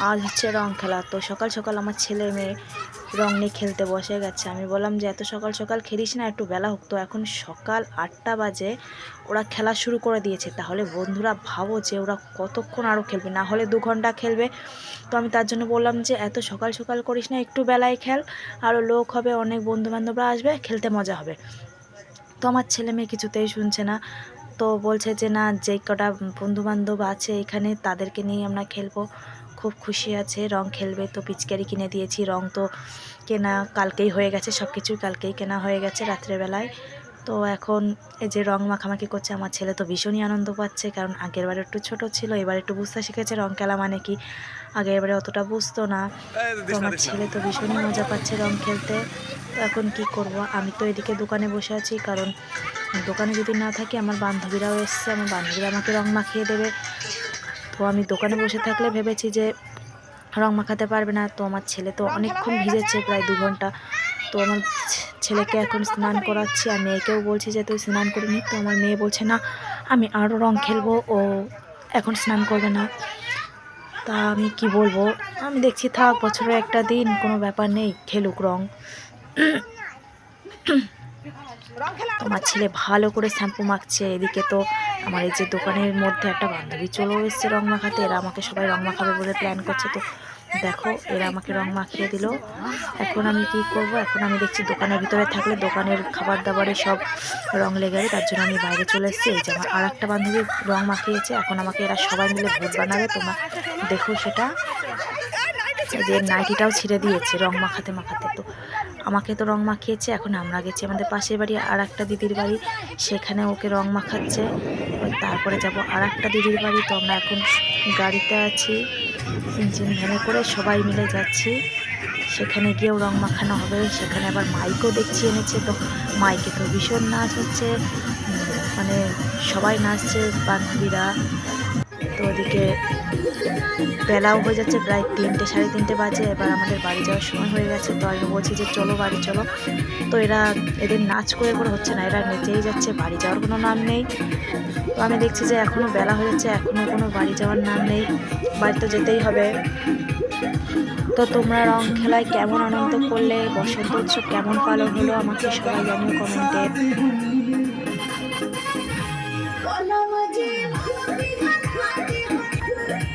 আজ হচ্ছে রং খেলা। তো সকাল সকাল আমার ছেলে মেয়ে রং নিয়ে খেলতে বসে গেছে। আমি বললাম যে, এত সকাল সকাল খেলিস না, একটু বেলা হোক। তো এখন সকাল আটটা বাজে, ওরা খেলা শুরু করে দিয়েছে। তাহলে বন্ধুরা ভাবো যে, ওরা কতক্ষণ আরও খেলবে? না হলে দু ঘণ্টা খেলবে। তো আমি তার জন্য বললাম যে, এত সকাল সকাল করিস না, একটু বেলায় খেল। আরও লোক হবে, অনেক বন্ধু বান্ধবরা আসবে, খেলতে মজা হবে। তো আমার ছেলে মেয়ে কিছুতেই শুনছে না। তো বলছে যে, না, যে কটা বন্ধু বান্ধব আছে এখানে, তাদেরকে নিয়ে আমরা খেলব। খুব খুশি আছে রং খেলবে তো পিচকারি কিনে দিয়েছি রং তো কেনা কালকেই হয়ে গেছে সব কিছুই কালকেই কেনা হয়ে গেছে রাত্রেবেলায়। তো এখন এই যে রং মাখামাখি করছে আমার ছেলে তো ভীষণই আনন্দ পাচ্ছে কারণ আগের বার একটু ছোট ছিল এবার একটু বুঝতে শিখেছে রং খেলা মানে কি। আগের বারে অতটা বুঝতো না তো আমার ছেলে তো ভীষণই মজা পাচ্ছে রং খেলতে। তো এখন কি করব? আমি তো এদিকে দোকানে বসে আছি কারণ দোকানে যদি না থাকি আমার বান্ধবীরাও এসছে আমার বান্ধবীরা আমাকে রং মাখিয়ে দেবে। তো আমি দোকানে বসে থাকলে ভেবেছি যে রং মাখাতে পারবে না, তো আমার ছেলে তো অনেকক্ষণ ভিজেছে প্রায় দু ঘণ্টা। তো আমার ছেলেকে এখন স্নান করাচ্ছি আর মেয়েকেও বলছি যে তুই স্নান করে নি। তো আমার মেয়ে বলছে, না, আমি আরও রং খেলব, ও এখন স্নান করবে না। তা আমি কি বলব? আমি দেখছি থাক, বছরে একটা দিন কোনো ব্যাপার নেই, খেলুক রং। তোমার ছেলে ভালো করে শ্যাম্পু মাখছে এদিকে তো আমার এই যে দোকানের মধ্যে একটা বান্ধবী চলেও এসছে রং মাখাতে এরা আমাকে সবাই রং মাখাবে বলে প্ল্যান করছে তো দেখো এরা আমাকে রং মাখিয়ে দিল। এখন আমি কি করব? এখন আমি দেখছি দোকানের ভিতরে থাকলে দোকানের খাবার দাবারে সব রং লেগে যাবে তার জন্য আমি বাইরে চলে এসেছি। এই যে আমার আর একটা বান্ধবী রং মাখিয়েছে এখন আমাকে এরা সবাই মিলে ভোট বানাবে তোমরা দেখো সেটা। যে নাইটিটাও ছিঁড়ে দিয়েছে, রং মাখাতে মাখাতে। তো আমাকে তো রং মাখিয়েছে, এখন আমরা গেছি আমাদের পাশের বাড়ি আর একটা দিদির বাড়ি, সেখানে ওকে রং মাখাচ্ছে। তারপরে যাব আর একটা দিদির বাড়ি, তো আমরা এখন গাড়িতে আছি, ইঞ্জিন ভ্যানে করে সবাই মিলে যাচ্ছি। সেখানে গিয়েও রং মাখানো হবে, সেখানে আবার মাইকও দেখছি এনেছে, তো মাইকে তো ভীষণ নাচ হচ্ছে। মানে সবাই নাচছে, বান্ধবীরা। তো ওদিকে বেলাও হয়ে যাচ্ছে, প্রায় তিনটে, সাড়ে তিনটে বাজে। এবার আমাদের বাড়ি যাওয়ার সময় হয়ে গেছে, তো আমি বলছি যে চলো বাড়ি, চলো। তো এরা এদের নাচ করে করে হচ্ছে না, এরা নেচেই যাচ্ছে, বাড়ি যাওয়ার কোনো নাম নেই। তো আমি দেখছি যে এখনও বেলা হয়ে যাচ্ছে এখনও কোনো বাড়ি যাওয়ার নাম নেই। বাড়ি তো যেতেই হবে। তো তোমরা রং খেলায় কেমন আনন্দ করলে, বসন্ত উৎসব কেমন পালন হলো, আমাকে সবাই জানিও কমেন্টে।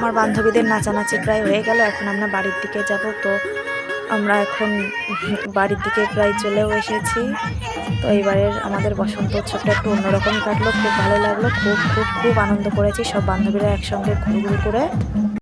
আমার বান্ধবীদের নাচানাচি প্রায় হয়ে গেল, এখন আমরা বাড়ির দিকে যাব। তো আমরা এখন বাড়ির দিকে প্রায় চলেও এসেছি। তো এবারের আমাদের বসন্ত উৎসবটা একটু অন্যরকম কাটলো, খুব ভালো লাগল, খুব খুব খুব আনন্দ করেছি। সব বান্ধবীরা একসঙ্গে ঘুরঘুর করে।